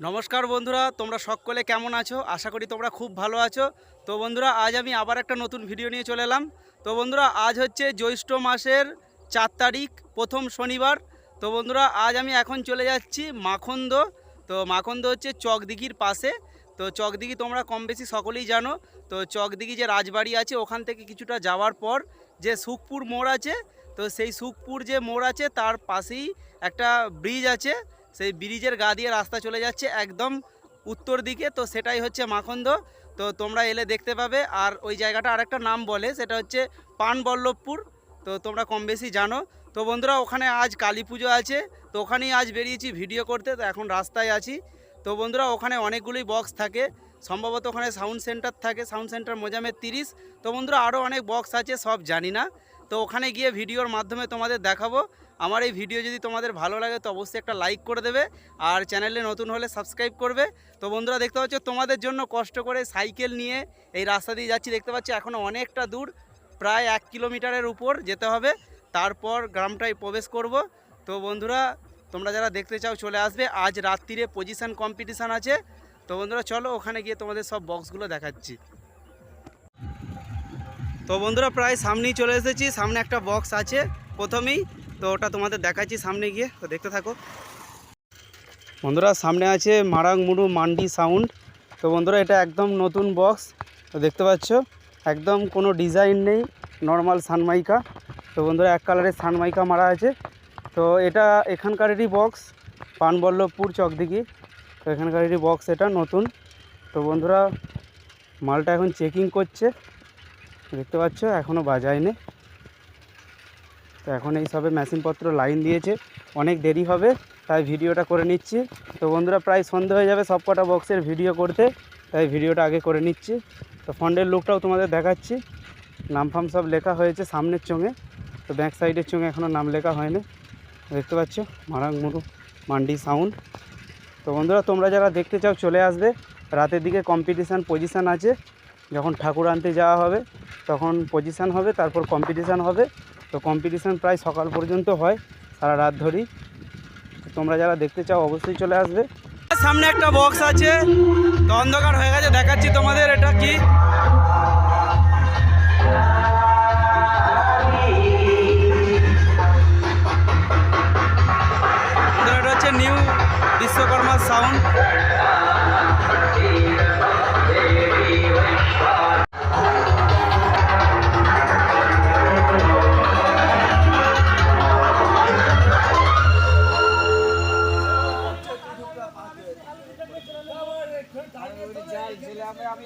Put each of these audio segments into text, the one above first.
নমস্কার বন্ধুরা, তোমরা সকলে কেমন আছো? আশা করি তোমরা খুব ভালো আছো। তো বন্ধুরা, আজ আমি আবার একটা নতুন ভিডিও নিয়ে চলে এলাম। তো বন্ধুরা, আজ হচ্ছে জ্যৈষ্ঠ মাসের চার তারিখ, প্রথম শনিবার। তো বন্ধুরা, আজ আমি এখন চলে যাচ্ছি মাখন্দ। তো মাখন্দ হচ্ছে চকদিঘির পাশে। তো চকদিঘি তোমরা কম বেশি সকলেই জানো। তো চকদিঘি যে রাজবাড়ি আছে, ওখান থেকে কিছুটা যাওয়ার পর যে সুখপুর মোড় আছে, তো সেই সুখপুর যে মোড় আছে, তার পাশেই একটা ব্রিজ আছে। সেই ব্রিজের গা দিয়ে রাস্তা চলে যাচ্ছে একদম উত্তর দিকে, তো সেটাই হচ্ছে মাখন্দ। তো তোমরা এলে দেখতে পাবে। আর ওই জায়গাটা আরেকটা নাম বলে, সেটা হচ্ছে পানবল্লভপুর। তো তোমরা কম বেশি জানো। তো বন্ধুরা, ওখানে আজ কালী পুজো আছে। তো ওখানেই আজ বেরিয়েছি ভিডিও করতে, তো এখন রাস্তায় আছি। তো বন্ধুরা, ওখানে অনেকগুলোই বক্স থাকে। সম্ভবত ওখানে সাউন্ড সেন্টার থাকে। সাউন্ড সেন্টার মোজামের তিরিশ। তো বন্ধুরা, আরও অনেক বক্স আছে, সব জানি না। তো ওখানে গিয়ে ভিডিওর মাধ্যমে তোমাদের দেখাবো। আমার এই ভিডিও যদি তোমাদের ভালো লাগে, তো অবশ্যই একটা লাইক করে দেবে আর চ্যানেলে নতুন হলে সাবস্ক্রাইব করবে। তো বন্ধুরা, দেখতে পাচ্ছ, তোমাদের জন্য কষ্ট করে সাইকেল নিয়ে এই রাস্তা দিয়ে যাচ্ছি। দেখতে পাচ্ছি এখনও অনেকটা দূর, প্রায় এক কিলোমিটারের উপর যেতে হবে। তারপর গ্রামটায় প্রবেশ করব। তো বন্ধুরা, তোমরা যারা দেখতে চাও, চলে আসবে। আজ রাত্রিরে পজিশন কম্পিটিশান আছে। তো বন্ধুরা, চলো ওখানে গিয়ে তোমাদের সব বক্সগুলো দেখাচ্ছি। তো বন্ধুরা, প্রায় সামনেই চলে এসেছি। সামনে একটা বক্স আছে। প্রথমেই তো ওটা তোমাদের দেখাচ্ছি সামনে গিয়ে, তো দেখতে থাকো। বন্ধুরা, সামনে আছে মারাং মুড়ু মান্ডি সাউন্ড। তো বন্ধুরা, এটা একদম নতুন বক্স, তো দেখতে পাচ্ছ, একদম কোনো ডিজাইন নেই, নর্মাল সানমাইকা। তো বন্ধুরা, এক কালারের সানমাইকা মারা আছে। তো এটা এখানকারেরই বক্স, পানবল্লভপুর চকদিঘি। তো এখানকারেরই বক্স এটা নতুন। তো বন্ধুরা, মালটা এখন চেকিং করছে, দেখতে পাচ্ছ এখনও বাজায়নি। তো এখন এই সবে মেশিনপত্র লাইন দিয়েছে, অনেক দেরি হবে, তাই ভিডিওটা করে নিচ্ছি। তো বন্ধুরা, প্রায় সন্ধে হয়ে যাবে সব কটা বক্সের ভিডিও করতে, তাই ভিডিওটা আগে করে নিচ্ছি। তো ফন্ডের লুকটাও তোমাদের দেখাচ্ছি। নাম ফাম সব লেখা হয়েছে সামনের চোঙে, তো ব্যাক সাইডের চোঙে এখনও নাম লেখা হয়নি। দেখতে পাচ্ছ, মারাং মুরু মান্ডি সাউন্ড। তো বন্ধুরা, তোমরা যারা দেখতে চাও চলে আসবে, রাতের দিকে কম্পিটিশান পজিশান আছে। যখন ঠাকুর আনতে যাওয়া হবে, তখন পজিশান হবে, তারপর কম্পিটিশান হবে। তো কম্পিটিশান প্রায় সকাল পর্যন্ত হয়, সারা রাত ধরেই। তোমরা যারা দেখতে চাও, অবশ্যই চলে আসবে। সামনে একটা বক্স আছে, তো অন্ধকার হয়ে গেছে, দেখাচ্ছি তোমাদের এটা কি। আমরা আমি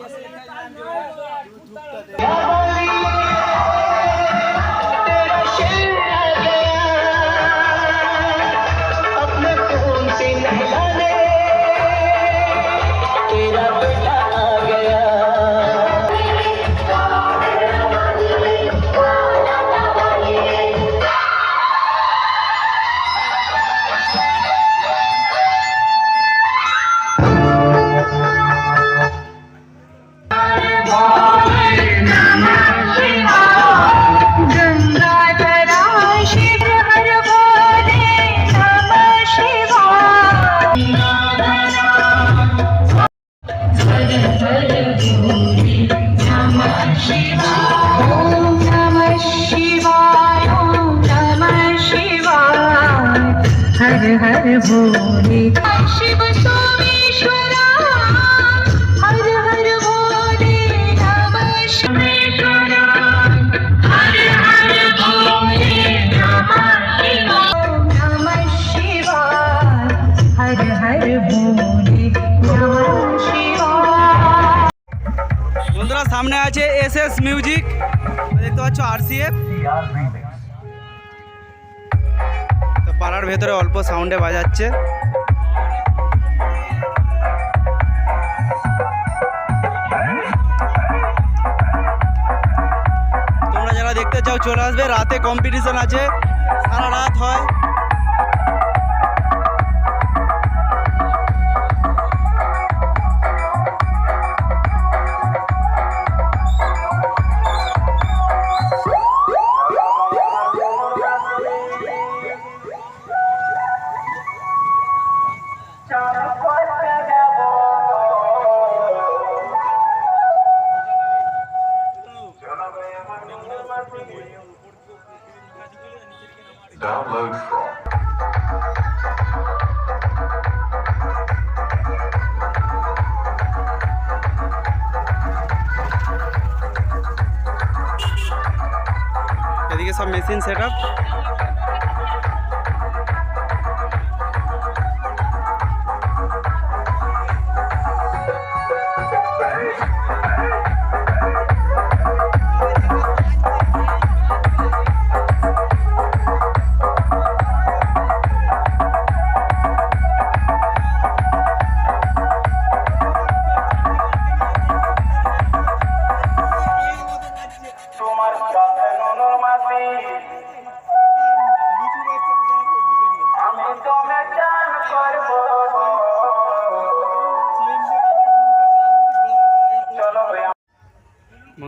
हर हर भोले शिव सोमेश्वरा हर हर भोले नमः शिवेश्वरा हर हर भोले नमः शिवाय नमः शिवाय हर हर भोले नमः शिवाय বন্ধুরা সামনে আছে এস এস মিউজিক দেখতে পাচ্ছ আরসিএফ তো পাড়ার ভেতরে অল্প সাউন্ডে বাজাচ্ছে। তোমরা যারা দেখতে চাও, চলে আসবে। রাতে কম্পিটিশন আছে। সারা রাত হয়। সব মেশিন সেট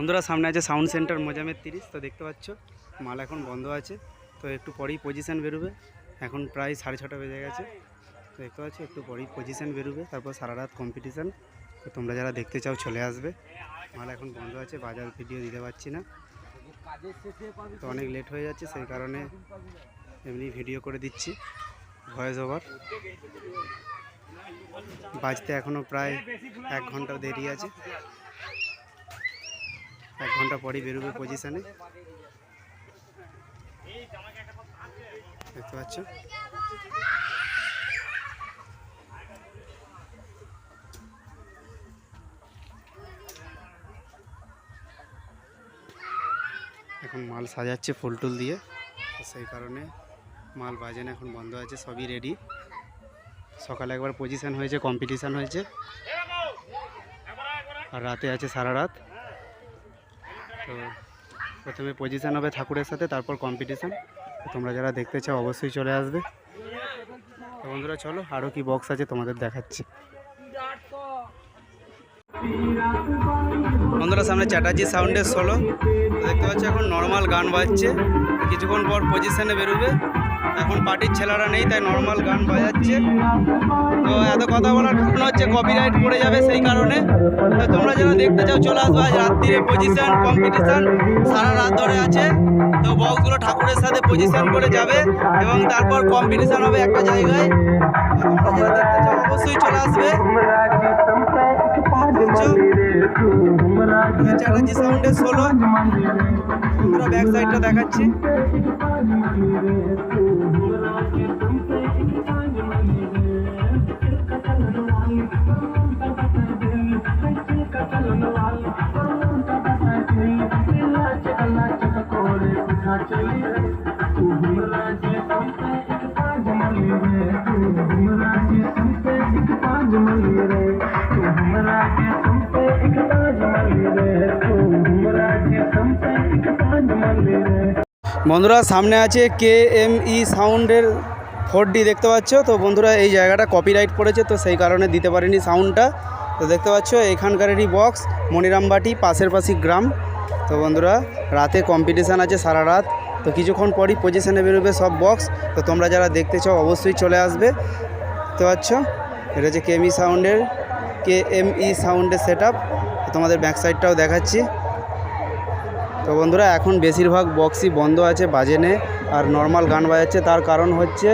বন্ধুরা, সামনে আছে সাউন্ড সেন্টার মোজামের তিরিশ, তো দেখতে পাচ্ছ, মাল এখন বন্ধ আছে। তো একটু পরেই পজিশান বেরোবে। এখন প্রায় সাড়ে ছটা বেজে গেছে। তো দেখতে পাচ্ছ, একটু পরেই পজিশান বেরোবে। তারপর সারা রাত কম্পিটিশান তো তোমরা যারা দেখতে চাও, চলে আসবে। মাল এখন বন্ধ আছে, বাজার ভিডিও দিতে পারছি না। তো অনেক লেট হয়ে যাচ্ছে, সেই কারণে এমনি ভিডিও করে দিচ্ছি। ভয়েস ওভার বাজতে এখনও প্রায় এক ঘণ্টা দেরি আছে। এক ঘণ্টা পরেই বেরোবে পজিশানে দেখতে পাচ্ছ? এখন মাল সাজাচ্ছে ফুল টুল দিয়ে। সেই কারণে মাল বাজেন এখন বন্ধ আছে, সবই রেডি সকালে একবার পজিশন হয়েছে কম্পিটিশান হয়েছে। আর রাতে আছে সারা রাত। প্রথমে পজিশান হবে ঠাকুরের সাথে, তারপর কম্পিটিশান তোমরা যারা দেখতে চাও, অবশ্যই চলে আসবে। তো বন্ধুরা, চলো আরও কি বক্স আছে তোমাদের দেখাচ্ছি। বন্ধুরা, সামনে চ্যাটার্জি সাউন্ডের সোলো দেখতে পাচ্ছি, এখন নর্মাল গান বাজছে। কিছুক্ষণ পর পজিশানে বেরোবে। এখন পার্টির ছেলেরা নেই, তাই নর্মাল গান বাজাচ্ছে। তো এত কথা বলার কারণ হচ্ছে কপিরাইট পড়ে যাবে সেই কারণে। তোমরা যারা দেখতে চাও, চলে আসবে আজ রাত্রিরে পজিশন কম্পিটিশন সারা রাত ধরে আছে। তো বক্সগুলো ঠাকুরের সাথে পজিশন করে যাবে এবং তারপর কম্পিটিশন হবে একটা জায়গায়। তোমরা যারা দেখতে চাও, অবশ্যই চলে আসবে। চ্যাটার্জি সাউন্ডের সোলো পুরো ব্যাক সাইডটা দেখাচ্ছি। বন্ধুরা, সামনে আছে কে এম ই সাউন্ডের ফোর ডি দেখতে পাচ্ছ? তো বন্ধুরা, এই জায়গাটা কপিরাইট পড়েছে, তো সেই কারণে দিতে পারিনি সাউন্ডটা। তো দেখতে পাচ্ছ, এখানকারেরই বক্স মনিরামবাটি, পাশের পাশি গ্রাম। তো বন্ধুরা, রাতে কম্পিটিশান আছে সারা রাত। তো কিছুক্ষণ পরই পজিশানে বেরোবে সব বক্স তো তোমরা যারা দেখতে চাও, অবশ্যই চলে আসবে। দেখতে পাচ্ছ? এটা হচ্ছে কেমি সাউন্ডের, কে এম ই সাউন্ডের সেট আপ তোমাদের ব্যাক সাইডটাও দেখাচ্ছি। তো বন্ধুরা, এখন বেশিরভাগ বক্সই বন্ধ আছে বাজেনে, আর নর্মাল গান বাজাচ্ছে। তার কারণ হচ্ছে,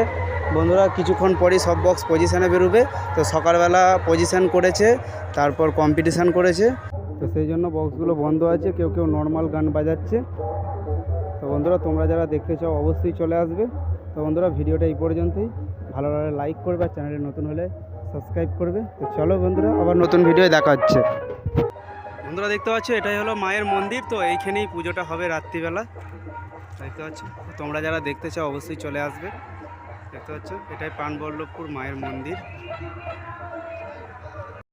বন্ধুরা, কিছুক্ষণ পরই সব বক্স পজিশানে বেরোবে। তো সকালবেলা পজিশান করেছে, তারপর কম্পিটিশান করেছে। তো সেই জন্য বক্সগুলো বন্ধ আছে, কেউ কেউ নর্মাল গান বাজাচ্ছে। তো বন্ধুরা, তোমরা যারা দেখতে চাও, অবশ্যই চলে আসবে। তো বন্ধুরা, ভিডিওটা এই পর্যন্তই। ভালো লাগলে লাইক করবে, আর চ্যানেলে নতুন হলে সাবস্ক্রাইব করবে। তো চলো বন্ধুরা, আবার নতুন ভিডিও দেখা হচ্ছে। বন্ধুরা দেখতে পাচ্ছ, এটাই হলো মায়ের মন্দির, তো এইখানেই পুজোটা হবে রাত্রিবেলা। দেখতে পাচ্ছ? তোমরা যারা দেখতে চাও, অবশ্যই চলে আসবে। দেখতে পাচ্ছ? এটাই প্রাণবল্লভপুর মায়ের মন্দির।